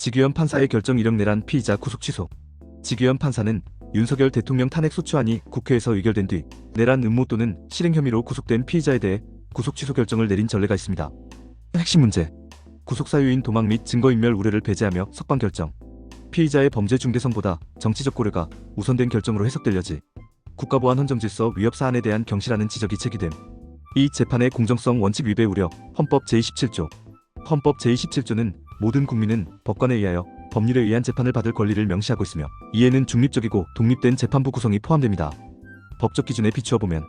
지규현 판사의 결정 이력 내란 피의자 구속 취소. 지규현 판사는 윤석열 대통령 탄핵 소추안이 국회에서 의결된 뒤 내란 음모 또는 실행 혐의로 구속된 피의자에 대해 구속 취소 결정을 내린 전례가 있습니다. 핵심 문제. 구속 사유인 도망 및 증거인멸 우려를 배제하며 석방 결정. 피의자의 범죄 중대성보다 정치적 고려가 우선된 결정으로 해석될 여지. 국가보안 헌정질서 위협 사안에 대한 경실하는 지적이 제기됨. 이 재판의 공정성 원칙 위배 우려 헌법 제27조. 헌법 제27조는 모든 국민은 법관에 의하여 법률에 의한 재판을 받을 권리를 명시하고 있으며 이에는 중립적이고 독립된 재판부 구성이 포함됩니다. 법적 기준에 비추어 보면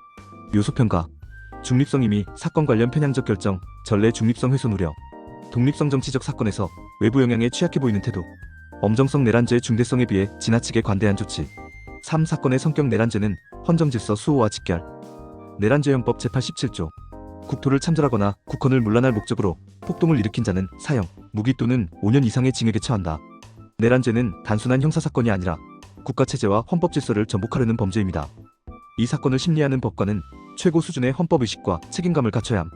요소평가 중립성 이미 사건 관련 편향적 결정, 전례 중립성 훼손 우려, 독립성 정치적 사건에서 외부 영향에 취약해 보이는 태도, 엄정성 내란죄의 중대성에 비해 지나치게 관대한 조치. 3. 사건의 성격 내란죄는 헌정질서 수호와 직결. 내란죄 형법 제87조. 국토를 참전하거나 국헌을 문란할 목적으로 폭동을 일으킨 자는 사형, 무기 또는 5년 이상의 징역에 처한다. 내란죄는 단순한 형사사건이 아니라 국가체제와 헌법 질서를 전복하려는 범죄입니다. 이 사건을 심리하는 법관은 최고 수준의 헌법의식과 책임감을 갖춰야 함.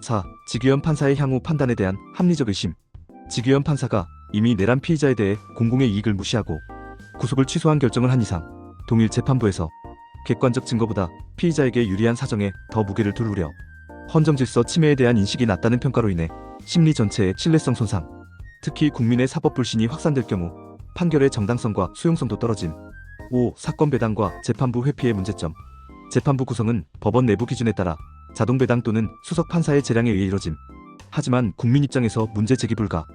4. 지규현 판사의 향후 판단에 대한 합리적 의심. 지규현 판사가 이미 내란 피의자에 대해 공공의 이익을 무시하고 구속을 취소한 결정을 한 이상 동일 재판부에서 객관적 증거보다 피의자에게 유리한 사정에 더 무게를 둘 우려 헌정질서 침해에 대한 인식이 낮다는 평가로 인해 심리 전체의 신뢰성 손상. 특히 국민의 사법 불신이 확산될 경우 판결의 정당성과 수용성도 떨어짐. 5. 사건 배당과 재판부 회피의 문제점. 재판부 구성은 법원 내부 기준에 따라 자동 배당 또는 수석 판사의 재량에 의해 이뤄짐. 하지만 국민 입장에서 문제 제기 불가.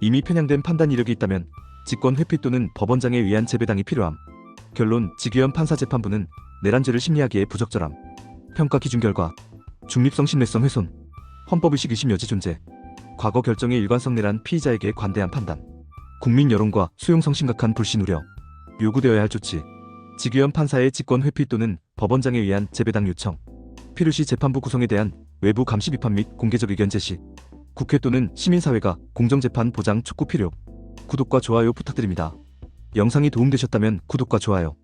이미 편향된 판단 이력이 있다면 직권 회피 또는 법원장에 의한 재배당이 필요함. 결론 지규현 판사 재판부는 내란죄를 심리하기에 부적절함. 평가 기준 결과 중립성 신뢰성 훼손. 헌법의식 의심 여지 존재 과거 결정의 일관성 내란 피의자에게 관대한 판단 국민 여론과 수용성 심각한 불신 우려 요구되어야 할 조치 지규현 판사의 직권 회피 또는 법원장에 의한 재배당 요청 필요시 재판부 구성에 대한 외부 감시 비판 및 공개적 의견 제시 국회 또는 시민사회가 공정재판 보장 촉구 필요. 구독과 좋아요 부탁드립니다. 영상이 도움되셨다면 구독과 좋아요.